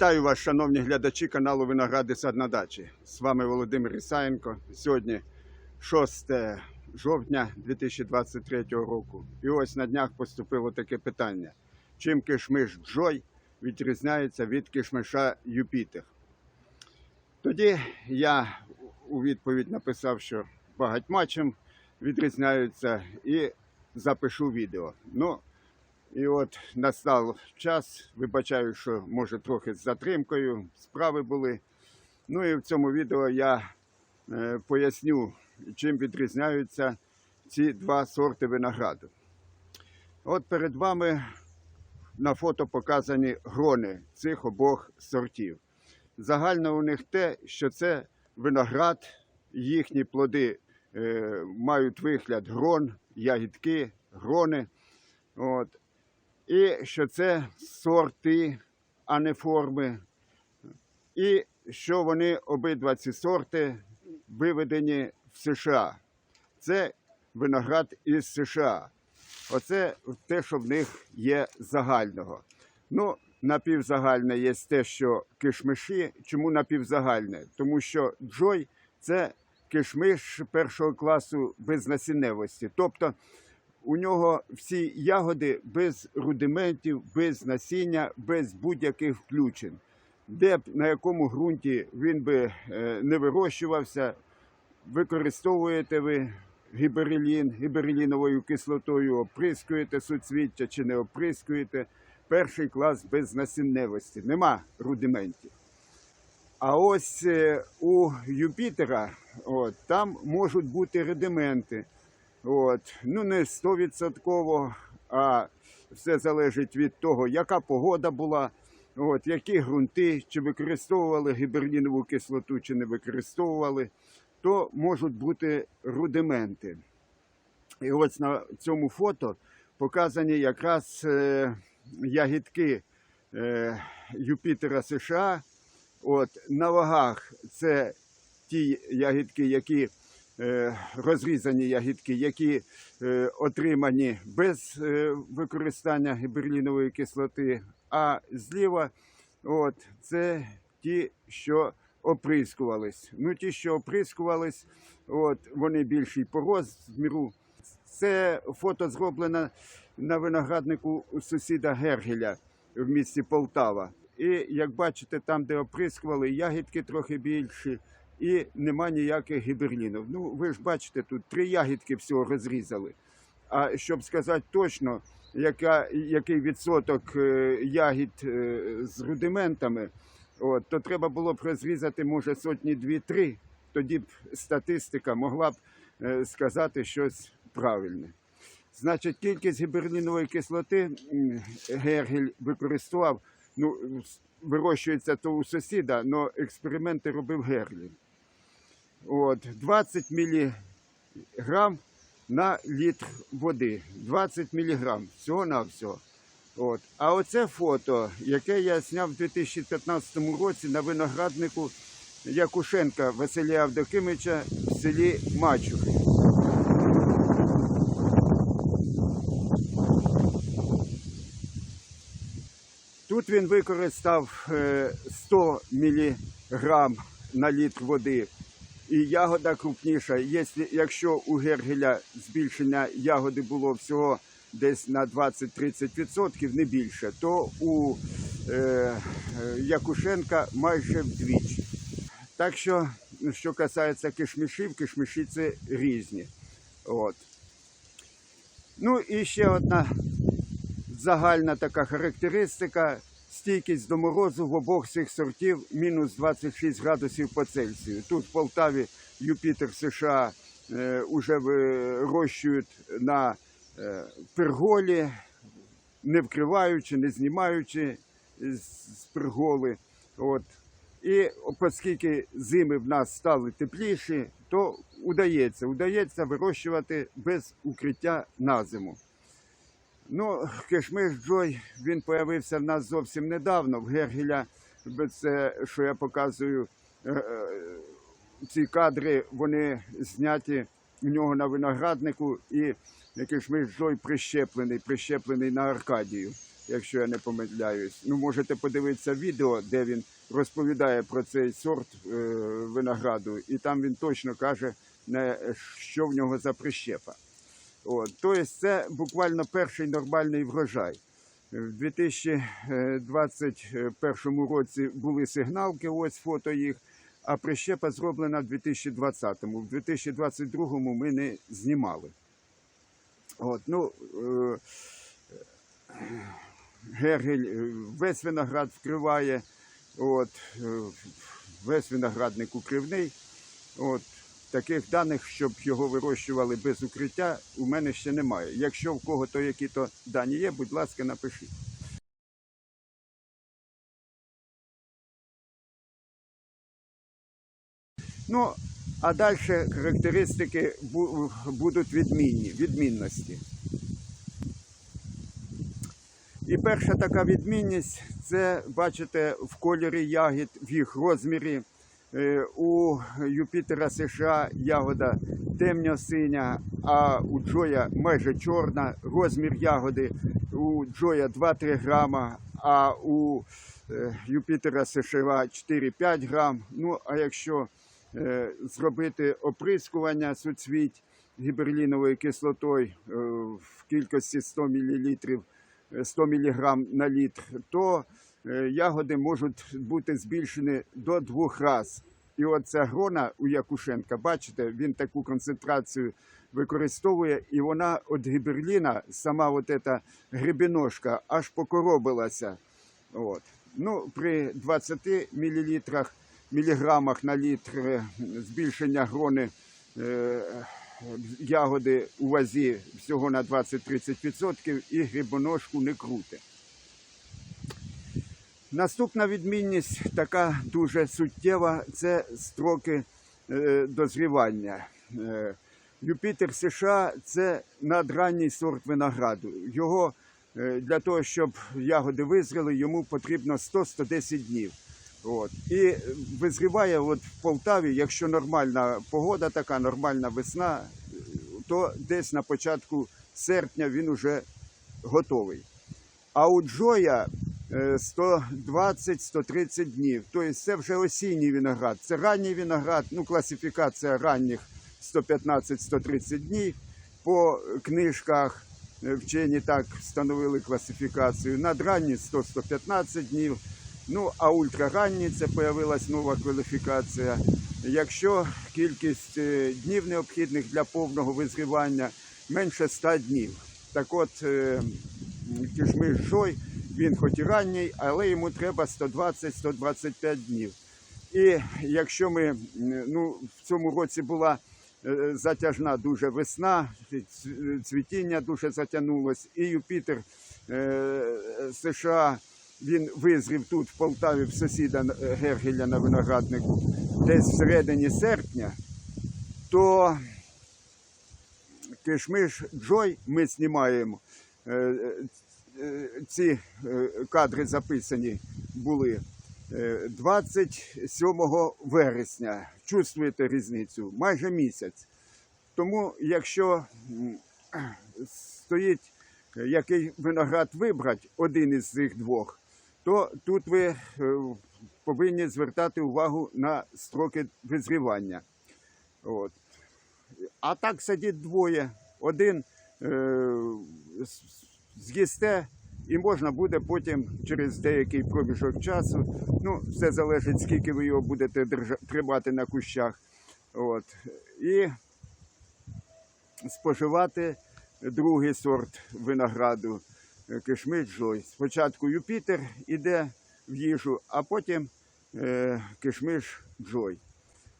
Вітаю вас, шановні глядачі каналу Виногради Сад на дачі. З вами Володимир Ісаєнко. Сьогодні 6 жовтня 2023 року. І ось на днях поступило таке питання: чим кишмиш Джой відрізняється від кишмиша Юпітер? Тоді я у відповідь написав, що багатьма чим відрізняються, і запишу відео. Ну, і от настав час, вибачаю, що може трохи з затримкою, справи були. Ну і в цьому відео я е, поясню, чим відрізняються ці два сорти винограду. От перед вами на фото показані грони цих обох сортів. Загально у них те, що це виноград, їхні плоди е, мають вигляд грон, ягідки, грони. От. І що це сорти, а не форми. І що вони обидва ці сорти виведені в США. Це виноград із США. Оце те, що в них є загального. Ну, напівзагальне є те, що кишмиші. Чому напівзагальне? Тому що джой це кишмиш першого класу без насінневості. Тобто у нього всі ягоди без рудиментів, без насіння, без будь-яких включень. Де б на якому ґрунті він би е, не вирощувався, використовуєте ви гіберелін, гібереліновою кислотою, оприскуєте суцвіття чи не оприскуєте. Перший клас без насінневості, нема рудиментів. А ось е, у Юпітера от, там можуть бути рудименти. От. Ну, не стовідсотково, а все залежить від того, яка погода була, от, які ґрунти, чи використовували гіберлінову кислоту, чи не використовували, то можуть бути рудименти. І ось на цьому фото показані якраз е, ягідки е, Юпітера США. От, на вагах це ті ягідки, які розрізані ягідки, які е, отримані без е, використання гіберлінової кислоти, а зліва от, це ті, що оприскувались. Ну, ті, що оприскувались, от, вони більші по розміру. Це фото зроблено на винограднику сусіда Гергеля в місті Полтава. І як бачите, там, де оприскували, ягідки трохи більші, і нема ніяких гіберлінів. Ну, ви ж бачите, тут три ягідки всього розрізали. А щоб сказати точно, яка, який відсоток е, ягід е, з рудиментами, от, то треба було б розрізати, може, сотні дві-три. Тоді б статистика могла б е, сказати щось правильне. Значить, кількість гіберлінової кислоти Гергель використовував, ну, вирощується то у сусіда, але експерименти робив Герлін. От, 20 мг на літр води. 20 мг всього-навсього. От. А оце фото, яке я зняв у 2015 році на винограднику Якушенка Василія Авдокимича в селі Мачухи. Тут він використав е, 100 мг на літр води. І ягода крупніша. Якщо, якщо у Гергеля збільшення ягоди було всього десь на 20-30%, не більше, то у е, Якушенка майже вдвічі. Так що, що касається кишмішів, кишміші це різні. От. Ну і ще одна загальна така характеристика. Стійкість до морозу в обох цих сортів мінус 26 градусів по Цельсію. Тут в Полтаві Юпітер США е, вже вирощують на е, перголі, не вкриваючи, не знімаючи з перголи. От. І оскільки зими в нас стали тепліші, то удається, удається вирощувати без укриття на зиму. Ну, кишмиш Джой, він появився в нас зовсім недавно. В Гергеля, це, що я показую, е, е, ці кадри, вони зняті у нього на винограднику, і кишмиш Джой прищеплений, прищеплений на Аркадію. якщо я не помиляюсь. Ну, можете подивитися відео, де він розповідає про цей сорт е, винограду, і там він точно каже, що в нього за прищепа. От. Тобто це буквально перший нормальний врожай. В 2021 році були сигналки, ось фото їх, а прищепа зроблена в 2020-му. В 2022-му ми не знімали. От, ну, е, Гергель е, весь виноград вкриває, от, е, весь виноградник укривний. От, таких даних, щоб його вирощували без укриття, у мене ще немає. Якщо в кого-то які-то дані є, будь ласка, напишіть. Ну, а далі характеристики будуть відмінні, відмінності. І перша така відмінність це, бачите, в кольорі ягід, в їх розмірі. Е, У Юпітера США ягода темно-синя, а у Джоя майже чорна. Розмір ягоди у Джоя 2-3 грама, а у е, Юпітера США 4-5 грам. Ну, а якщо е, зробити оприскування суцвіть гіберліновою кислотою в кількості 100 мл, 100 мг на літр, то ягоди можуть бути збільшені до двох разів. І оця грона у Якушенка, бачите, він таку концентрацію використовує, і вона від гіберліна, сама от ета грибіножка, аж покоробилася. От. Ну, при 20 мл, міліграмах на літр е, збільшення грони е, ягоди у вазі всього на 20-30% і грибоножку не круте. Наступна відмінність така дуже суттєва це строки е, дозрівання. Е, Юпітер США це надранній сорт винограду. Його е, для того, щоб ягоди визріли, йому потрібно 100-110 днів. От. І визріває от в Полтаві, якщо нормальна погода, така нормальна весна, то десь на початку серпня він уже готовий. А у Джоя 120-130 днів. Тобто це вже осінній виноград. Це ранній виноград, ну класифікація ранніх 115-130 днів. По книжках е, вчені так встановили класифікацію. Надранні 100-115 днів. Ну, а ультраранні це з'явилась нова кваліфікація. Якщо кількість е, днів необхідних для повного визрівання менше 100 днів. Так от е, кишмиш жой, він хоч і ранній, але йому треба 120-125 днів. І якщо ми ну, в цьому році була е, затяжна дуже весна, цвітіння дуже затягнулось, і Юпітер е, США він визрів тут, в Полтаві, в сусіда е, Гергеля на винограднику, десь всередині серпня, то кишмиш Джой ми знімаємо. Е, е, Ці е, кадри записані були е, 27 вересня. Чувствуєте різницю? Майже місяць. Тому, якщо стоїть, е, який виноград вибрати, один із цих двох, то тут ви е, повинні звертати увагу на строки визрівання. От. А так сидить двоє. Один е, з'їсте, і можна буде потім через деякий проміжок часу. Ну, все залежить, скільки ви його будете тримати на кущах. От. І споживати другий сорт винограду е, кишмиш Джой. Спочатку Юпітер іде в їжу, а потім е, кишмиш Джой.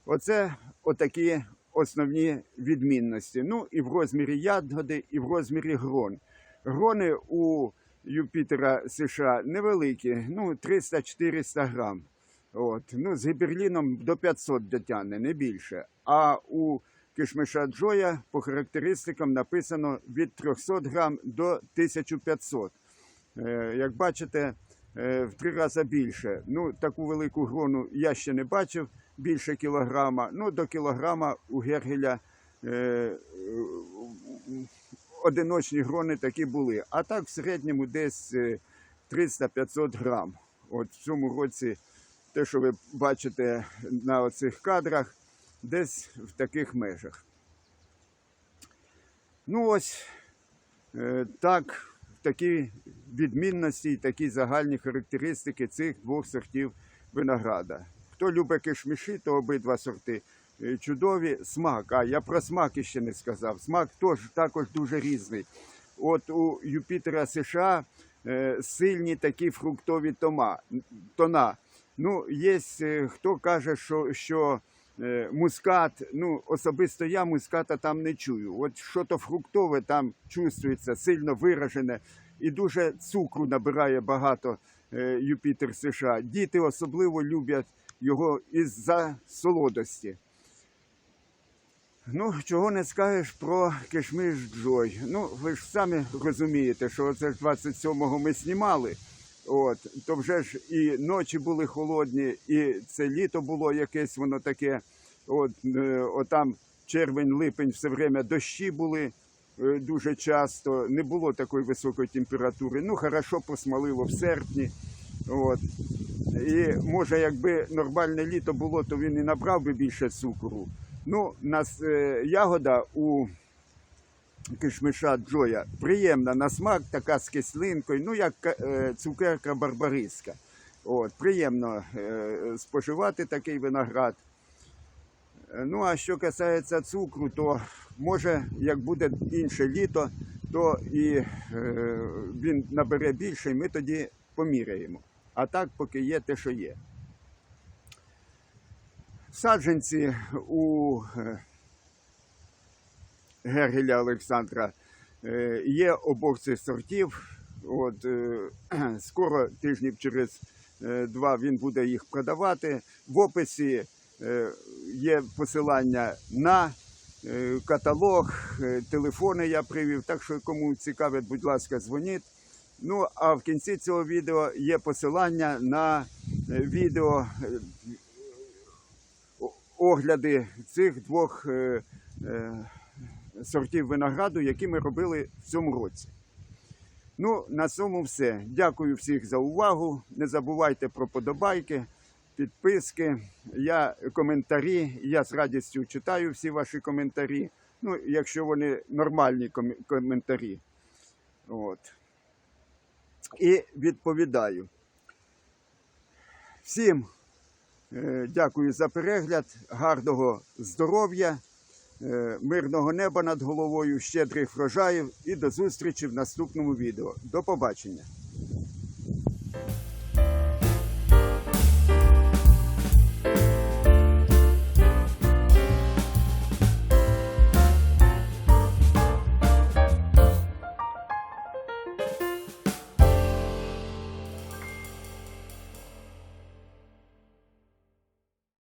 Оце отакі основні відмінності. Ну і в розмірі ягоди, і в розмірі грон. Грони у Юпітера США невеликі, ну 300-400 грам. От. Ну, з гіберліном до 500 дотягне, не більше. А у кишмиша Джоя по характеристикам написано від 300 грам до 1500. Е, Як бачите, е, в три рази більше. Ну, таку велику грону я ще не бачив, більше кілограма. Ну, до кілограма у Гергеля е, одиночні грони такі були. А так в середньому десь е, 300-500 грам. От в цьому році те, що ви бачите на оцих кадрах, десь в таких межах. Ну ось е, так, такі відмінності і такі загальні характеристики цих двох сортів винограда. Хто любить кишміші, то обидва сорти е, чудові. Смак, а я про смак іще не сказав. Смак теж також дуже різний. От у Юпітера США е, сильні такі фруктові тома, тона. Ну, є е, хто каже, що, що е, мускат, ну особисто я муската там не чую. От що то фруктове там чувствується, сильно виражене і дуже цукру набирає багато е, Юпітер США. Діти особливо люблять його із-за солодості. Ну, чого не скажеш про кишмиш Джой. Ну, ви ж самі розумієте, що це ж 27-го ми знімали. От, то вже ж і ночі були холодні, і це літо було якесь воно таке. От, е, отам червень, липень, все время дощі були е, дуже часто. Не було такої високої температури. Ну, хорошо посмалило в серпні. От. І може, якби нормальне літо було, то він і набрав би більше цукру. Ну, нас е, ягода у кишмиша Джоя приємна на смак, така з кислинкою, ну як е, цукерка барбариска. От, приємно е, споживати такий виноград. Ну, а що касається цукру, то може, як буде інше літо, то і е, він набере більше, і ми тоді поміряємо. А так, поки є те, що є. Саджанці у е, Гергеля Олександра е, є обох цих сортів. От, е, скоро, тижнів через два, він буде їх продавати. В описі є посилання на каталог, телефони я привів. Так що кому цікавить, будь ласка, дзвоніть. Ну а в кінці цього відео є посилання на відео огляди цих двох е, е, сортів винограду, які ми робили в цьому році. Ну, на цьому все. Дякую всіх за увагу. Не забувайте про подобайки, підписки. Я коментарі. Я з радістю читаю всі ваші коментарі. Ну, якщо вони нормальні комі- коментарі. От. І відповідаю. Всім дякую за перегляд, гарного здоров'я, е, мирного неба над головою, щедрих врожаїв і до зустрічі в наступному відео. До побачення!